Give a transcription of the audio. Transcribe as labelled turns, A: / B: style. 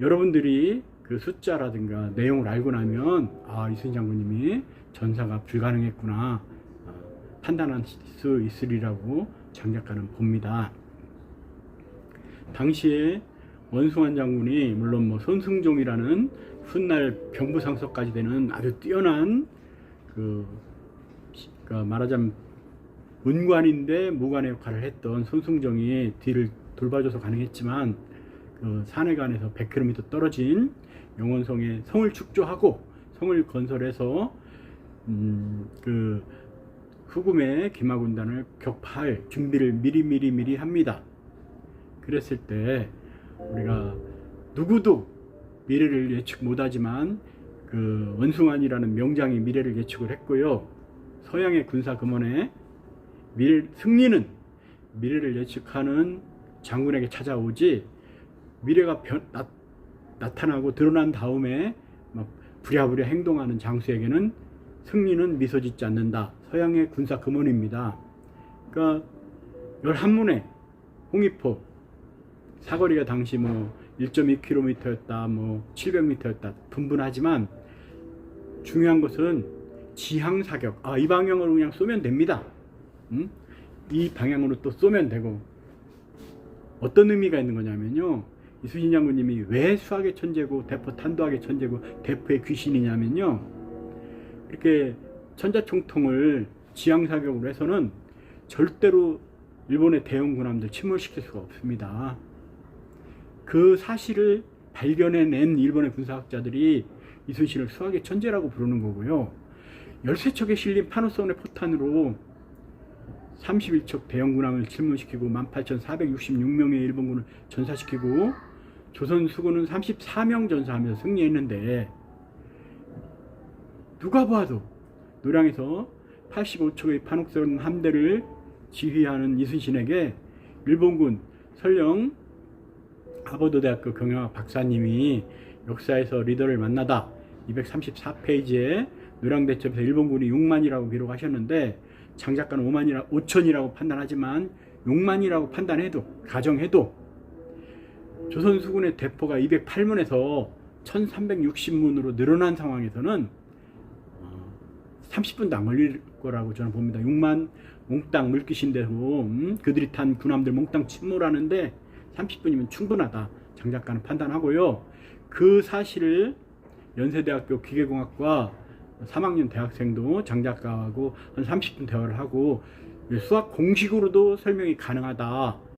A: 여러분들이 그 숫자라든가 내용을 알고 나면 아 이순 장군님이 전사가 불가능했구나 어, 판단할 수 있으리라고 장작가는 봅니다. 당시에 원숭환 장군이 물론 뭐 손승종이라는 훗날 병부상서까지 되는 아주 뛰어난 그, 그 말하자면 문관인데 무관의 역할을 했던 손승종이 뒤를 돌봐줘서 가능했지만 그 산해관에서 100km 떨어진 영원성에 성을 축조하고 성을 건설해서 음, 그 후금의 기마군단을 격파할 준비를 미리 미리 미리 합니다. 그랬을 때 우리가 누구도 미래를 예측 못하지만 그 원숭환이라는 명장이 미래를 예측을 했고요. 서양의 군사 금원에 미래 승리는 미래를 예측하는 장군에게 찾아오지 미래가 변, 나, 나타나고 드러난 다음에 막 부랴부랴 행동하는 장수에게는 승리는 미소 짓지 않는다. 서양의 군사 금원입니다. 그러니까 11문에 홍익포 사거리가 당시 뭐 1.2km였다, 뭐 700m였다 분분하지만 중요한 것은 지향 사격. 아, 이 방향으로 그냥 쏘면 됩니다. 음? 이 방향으로 또 쏘면 되고 어떤 의미가 있는 거냐면요. 이수신 장군님이 왜 수학의 천재고 대포 탄도학의 천재고 대포의 귀신이냐면요. 이렇게 천자총통을 지향 사격으로 해서는 절대로 일본의 대형 군함들 침몰시킬 수가 없습니다. 그 사실을 발견해낸 일본의 군사학자들이 이순신을 수학의 천재라고 부르는 거고요. 13척에 실린 파노선의 포탄으로 31척 대형 군함을 침몰시키고 18,466명의 일본군을 전사시키고 조선 수군은 34명 전사하면서 승리했는데 누가 봐도 노량에서 85척의 판옥선 함대를 지휘하는 이순신에게 일본군 설령 하버드 대학교 경영학 박사님이 역사에서 리더를 만나다 234페이지에 노량대첩에서 일본군이 6만이라고 기록하셨는데 장 작가는 5만이라 5천이라고 판단하지만 6만이라고 판단해도 가정해도 조선 수군의 대포가 208문에서 1360문으로 늘어난 상황에서는 30분도 안 걸릴 거라고 저는 봅니다. 6만 몽땅 물귀신대로 음, 그들이 탄 군함들 몽땅 침몰하는데 30분이면 충분하다. 장 작가는 판단하고요. 그 사실을 연세대학교 기계공학과 3학년 대학생도 장 작가하고 한 30분 대화를 하고 수학 공식으로도 설명이 가능하다.